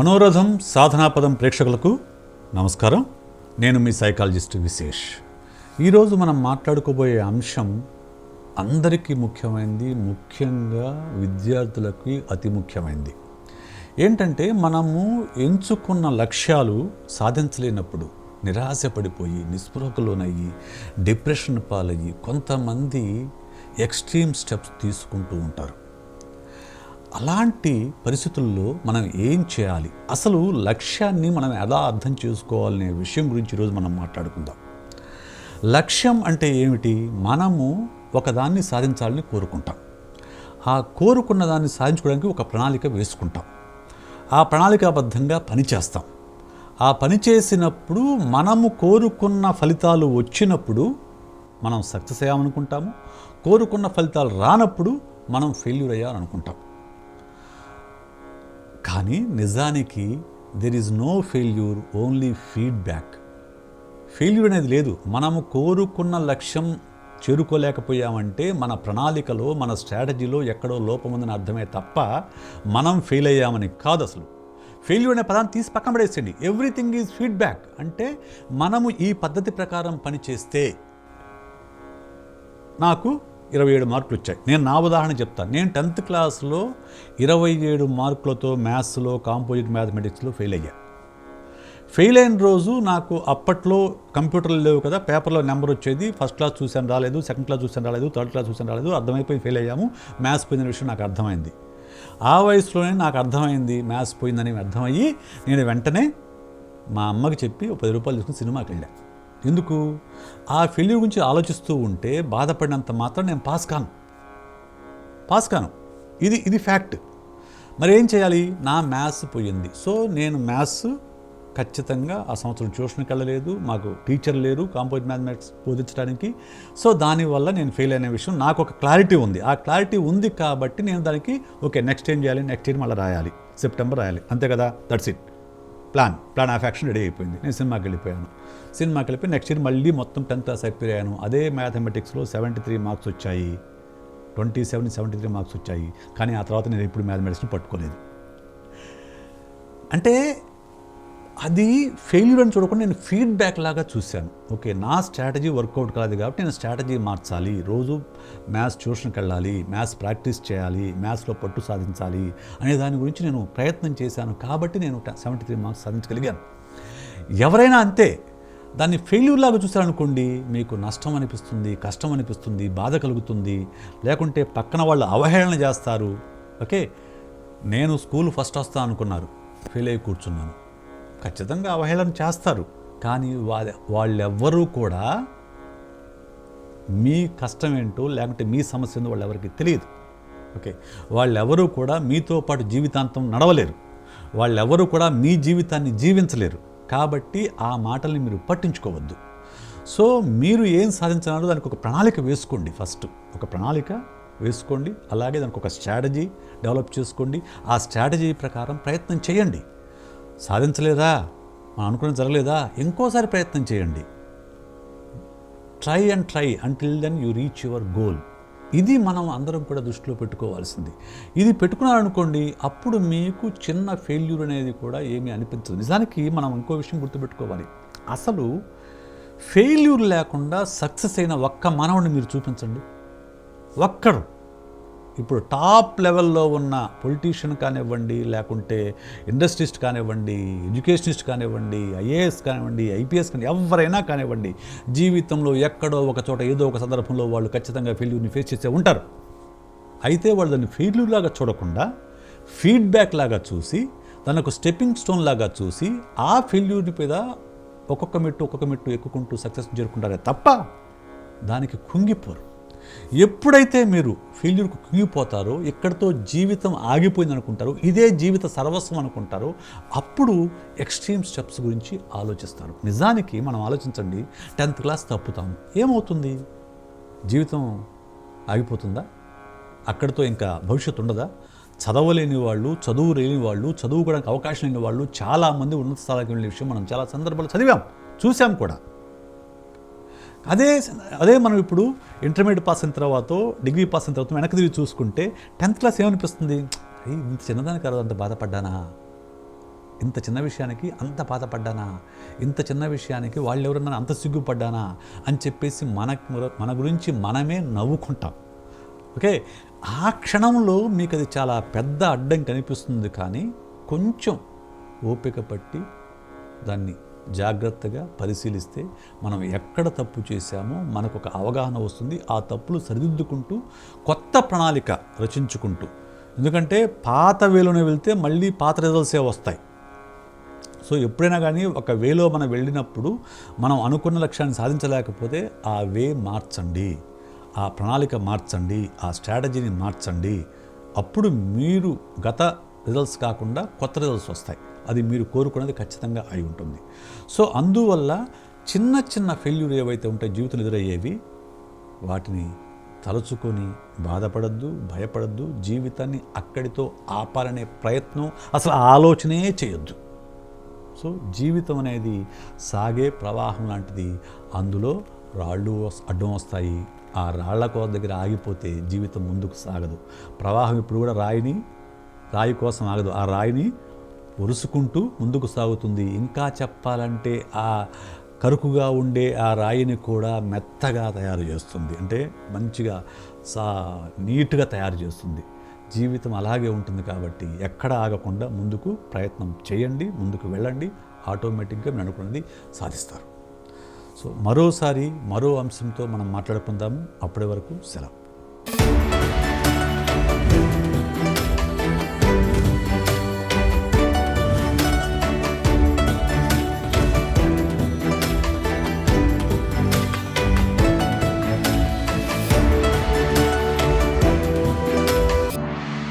మనోరథం సాధనాపదం ప్రేక్షకులకు నమస్కారం. నేను మీ సైకాలజిస్ట్ విశేష్. ఈరోజు మనం మాట్లాడుకోబోయే అంశం అందరికీ ముఖ్యమైనది ముఖ్యంగా విద్యార్థులకి అతి ముఖ్యమైనది ఏంటంటే మనము ఎంచుకున్న లక్ష్యాలు సాధించలేనప్పుడు నిరాశపడిపోయి నిస్పృహకులోనయ్యి డిప్రెషన్ పాలయ్యి కొంతమంది ఎక్స్ట్రీమ్ స్టెప్స్ తీసుకుంటూ ఉంటారు. అలాంటి పరిస్థితుల్లో మనం ఏం చేయాలి? అసలు లక్ష్యాన్ని మనం ఎలా అర్థం చేసుకోవాలనే విషయం గురించి ఈరోజు మనం మాట్లాడుకుందాం. లక్ష్యం అంటే ఏమిటి? మనము ఒకదాన్ని సాధించాలని కోరుకుంటాం. ఆ కోరుకున్న దాన్ని సాధించుకోవడానికి ఒక ప్రణాళిక వేసుకుంటాం. ఆ ప్రణాళికాబద్ధంగా పనిచేస్తాం ఆ పని చేసినప్పుడు మనము కోరుకున్న ఫలితాలు వచ్చినప్పుడు మనం సక్సెస్ అయ్యామనుకుంటాము. కోరుకున్న ఫలితాలు రానప్పుడు మనం ఫెయిల్యూర్ అయ్యామనుకుంటాం. కానీ నిజానికి there is no failure only feedback failure అనేది లేదు. మనము కోరుకున్న లక్ష్యం చేరుకోలేకపోయామంటే మన ప్రణాళికలో మన స్ట్రాటజీలో ఎక్కడో లోపం ఉందని అర్థమే తప్ప మనం ఫెయిల్ అయ్యామని కాదు అసలు. ఫెయిల్యూర్ అనే పదాన్ని తీసి పక్కన పడేసండి ఎవ్రీథింగ్ ఈజ్ ఫీడ్బ్యాక్ అంటే మనము ఈ పద్ధతి ప్రకారం పనిచేస్తే నాకు ఇరవై ఏడు మార్కులు వచ్చాయి. నేను నా ఉదాహరణ చెప్తాను నేను టెన్త్ క్లాస్లో ఇరవై ఏడు మార్కులతో మ్యాథ్స్లో కాంపోజిట్ మ్యాథమెటిక్స్లో ఫెయిల్ అయ్యా. ఫెయిల్ అయిన రోజు నాకు అప్పట్లో కంప్యూటర్లు లేవు కదా పేపర్లో నెంబర్ వచ్చేది ఫస్ట్ క్లాస్ చూసాను రాలేదు సెకండ్ క్లాస్ చూసాను రాలేదు థర్డ్ క్లాస్ చూసాను రాలేదు అర్థమైపోయి ఫెయిల్ అయ్యాము మ్యాథ్స్ పోయిన విషయం నాకు అర్థమైంది. ఆ వయసులోనే నాకు అర్థమైంది మ్యాథ్స్ పోయిందని అర్థమయ్యి నేను వెంటనే మా అమ్మకి చెప్పి పది రూపాయలు తీసుకుని సినిమాకి వెళ్ళాను ఎందుకు? ఆ ఫెయిల్యూర్ గురించి ఆలోచిస్తూ ఉంటే బాధపడినంత మాత్రం నేను పాస్ కాను. పాస్ కాను. ఇది ఇది ఫ్యాక్ట్. మరి ఏం చేయాలి? నా మ్యాథ్స్ పోయింది. సో నేను మ్యాథ్స్ ఖచ్చితంగా ఆ సంవత్సరం ట్యూషన్కి వెళ్ళలేదు. మాకు టీచర్ లేరు. కాంపోజిట్ మ్యాథమెటిక్స్ బోధించడానికి. సో దానివల్ల నేను ఫెయిల్ అయిన విషయం నాకు ఒక క్లారిటీ ఉంది. ఆ క్లారిటీ ఉంది కాబట్టి నేను దానికి ఓకే నెక్స్ట్ ఏం చేయాలి? నెక్స్ట్ ఇయర్ మళ్ళీ రాయాలి. సెప్టెంబర్ రాయాలి. అంతే కదా? That's it. Plan plan of action ready అయిపోయింది. నేను సినిమాకి వెళ్ళిపోయాను. సినిమాకి వెళ్ళిపోయి నెక్స్ట్ ఇయర్ మళ్ళీ మొత్తం టెన్త్ క్లాస్ అయిపోయాను. అదే మ్యాథమెటిక్స్లో సెవెంటీ త్రీ మార్క్స్ వచ్చాయి. Twenty seven seventy three marks వచ్చాయి. కానీ ఆ తర్వాత నేను ఎప్పుడు మ్యాథమెటిక్స్ని పట్టుకోలేదు. అంటే అది ఫెయిల్యూర్ అని చూడకుండా నేను ఫీడ్బ్యాక్ లాగా చూశాను. ఓకే నా స్ట్రాటజీ వర్కౌట్ కాదు కాబట్టి నేను స్ట్రాటజీ మార్చాలి. రోజు మ్యాథ్స్ ట్యూషన్కి వెళ్ళాలి మ్యాథ్స్ ప్రాక్టీస్ చేయాలి మ్యాథ్స్లో పట్టు సాధించాలి అనే దాని గురించి నేను ప్రయత్నం చేశాను కాబట్టి నేను సెవెంటీ త్రీ మార్క్స్ సాధించగలిగాను. ఎవరైనా అంతే దాన్ని ఫెయిల్యూర్ లాగా చూశారనుకోండి మీకు నష్టం అనిపిస్తుంది కష్టం అనిపిస్తుంది బాధ కలుగుతుంది. లేకుంటే పక్కన వాళ్ళు అవహేళన చేస్తారు. ఓకే నేను స్కూల్ ఫస్ట్ వస్తా అనుకున్నారు. ఫెయిల్ అయ్యి కూర్చున్నాను. ఖచ్చితంగా అవహేళన చేస్తారు. కానీ వాళ్ళ వాళ్ళెవ్వరూ కూడా మీ కష్టం ఏంటో లేకుంటే మీ సమస్య ఏందో వాళ్ళు ఎవరికి తెలియదు. ఓకే? వాళ్ళెవరూ కూడా మీతో పాటు జీవితాంతం నడవలేరు. వాళ్ళెవరూ కూడా మీ జీవితాన్ని జీవించలేరు. కాబట్టి ఆ మాటల్ని మీరు పట్టించుకోవద్దు. సో మీరు ఏం సాధించాలో దానికి ఒక ప్రణాళిక వేసుకోండి ఫస్ట్. ఒక ప్రణాళిక వేసుకోండి. అలాగే దానికి ఒక స్ట్రాటజీ డెవలప్ చేసుకోండి. ఆ స్ట్రాటజీ ప్రకారం ప్రయత్నం చేయండి. సాధించలేదా? మనం అనుకుని జరగలేదా? ఇంకోసారి ప్రయత్నం చేయండి. Try and try until then you reach your goal ఇది మనం అందరం కూడా దృష్టిలో పెట్టుకోవాల్సింది. ఇది పెట్టుకున్నారనుకోండి అప్పుడు మీకు చిన్న ఫెయిల్యూర్ అనేది కూడా ఏమీ అనిపించదు. నిజానికి మనం ఇంకో విషయం గుర్తుపెట్టుకోవాలి. అసలు ఫెయిల్యూర్ లేకుండా సక్సెస్ అయిన ఒక్క మానవుడిని మీరు చూపించండి. ఒక్కడు ఇప్పుడు టాప్ లెవెల్లో ఉన్న పొలిటీషియన్ కానివ్వండి లేకుంటే ఇండస్ట్రిస్ట్ కానివ్వండి ఎడ్యుకేషనిస్ట్ కానివ్వండి ఐఏఎస్ కానివ్వండి ఐపీఎస్ కానీ ఎవరైనా కానివ్వండి జీవితంలో ఎక్కడో ఒక చోట ఏదో ఒక సందర్భంలో వాళ్ళు ఖచ్చితంగా ఫెయిల్యూర్ని ఫేస్ చేసే ఉంటారు. అయితే వాళ్ళు దాన్ని ఫెయిల్యూర్ లాగా చూడకుండా ఫీడ్బ్యాక్ లాగా చూసి తనకు స్టెప్పింగ్ స్టోన్ లాగా చూసి ఆ ఫెయిల్యూర్ మీద ఒక్కొక్క మెట్టు ఒక్కొక్క మెట్టు ఎక్కుకుంటూ సక్సెస్ చేరుకుంటారే తప్ప దానికి కుంగిపోరు. ఎప్పుడైతే మీరు ఫెయిల్యూర్కు కుంగిపోతారో ఎక్కడితో జీవితం ఆగిపోయింది అనుకుంటారో ఇదే జీవిత సర్వస్వం అనుకుంటారో అప్పుడు ఎక్స్ట్రీమ్ స్టెప్స్ గురించి ఆలోచిస్తారు. నిజానికి మనం ఆలోచించండి టెన్త్ క్లాస్ తప్పుతాము. ఏమవుతుంది? జీవితం ఆగిపోతుందా? అక్కడితో ఇంకా భవిష్యత్తు ఉండదా? చదవలేని వాళ్ళు చదువు లేని వాళ్ళు చదువుకోవడానికి అవకాశం లేని వాళ్ళు చాలామంది ఉన్నత స్థాయికి వెళ్ళే విషయం మనం చాలా సందర్భాలు చదివాం చూసాం కూడా. అదే అదే మనం ఇప్పుడు ఇంటర్మీడియట్ పాస్ అయిన తర్వాత డిగ్రీ పాస్ అయిన తర్వాత వెనక్కి తిరిగి చూసుకుంటే టెన్త్ క్లాస్ ఏమనిపిస్తుంది? ఇంత చిన్నదానికి కాదు అంత బాధపడ్డానా? ఇంత చిన్న విషయానికి అంత బాధపడ్డానా? ఇంత చిన్న విషయానికి వాళ్ళు ఎవరన్నా అంత సిగ్గుపడ్డానా? అని చెప్పేసి మన మన గురించి మనమే నవ్వుకుంటాం. ఓకే? ఆ క్షణంలో మీకు అది చాలా పెద్ద అడ్డం కనిపిస్తుంది కానీ కొంచెం ఓపిక పట్టి దాన్ని జాగ్రత్తగా పరిశీలిస్తే మనం ఎక్కడ తప్పు చేశామో మనకు ఒక అవగాహన వస్తుంది. ఆ తప్పులు సరిదిద్దుకుంటూ కొత్త ప్రణాళిక రచించుకుంటూ. ఎందుకంటే పాత వేలోనే వెళ్తే మళ్ళీ పాత రిజల్ట్సే వస్తాయి. సో ఎప్పుడైనా కానీ ఒక వేలో మనం వెళ్ళినప్పుడు మనం అనుకున్న లక్ష్యాన్ని సాధించలేకపోతే ఆ వే మార్చండి. ఆ ప్రణాళిక మార్చండి. ఆ స్ట్రాటజీని మార్చండి. అప్పుడు మీరు గత రిజల్ట్స్ కాకుండా కొత్త రిజల్ట్స్ వస్తాయి. అది మీరు కోరుకున్నది ఖచ్చితంగా అయి ఉంటుంది. సో అందువల్ల చిన్న చిన్న ఫెయిల్యూర్ ఏవైతే ఉంటాయి జీవితంలో ఎదురయ్యేవి వాటిని తలుచుకొని బాధపడద్దు భయపడద్దు జీవితాన్ని అక్కడితో ఆపాలనే ప్రయత్నం అసలు ఆలోచనే చేయొద్దు. సో జీవితం అనేది సాగే ప్రవాహం లాంటిది. అందులో రాళ్ళు అడ్డం వస్తాయి. ఆ రాళ్ళ కోత దగ్గర ఆగిపోతే జీవితం ముందుకు సాగదు. ప్రవాహం ఇప్పుడు కూడా రాయిని రాయి కోసం ఆగదు. ఆ రాయిని ఒరుసుకుంటూ ముందుకు సాగుతుంది. ఇంకా చెప్పాలంటే ఆ కరుకుగా ఉండే ఆ రాయిని కూడా మెత్తగా తయారు చేస్తుంది. అంటే మంచిగా సా నీట్గా తయారు చేస్తుంది. జీవితం అలాగే ఉంటుంది కాబట్టి ఎక్కడ ఆగకుండా ముందుకు ప్రయత్నం చేయండి ముందుకు వెళ్ళండి ఆటోమేటిక్గా మీరు అనుకున్నది సాధిస్తారు. సో మరోసారి మరో అంశంతో మనం మాట్లాడుకుందాము అప్పటి వరకు సెలవు.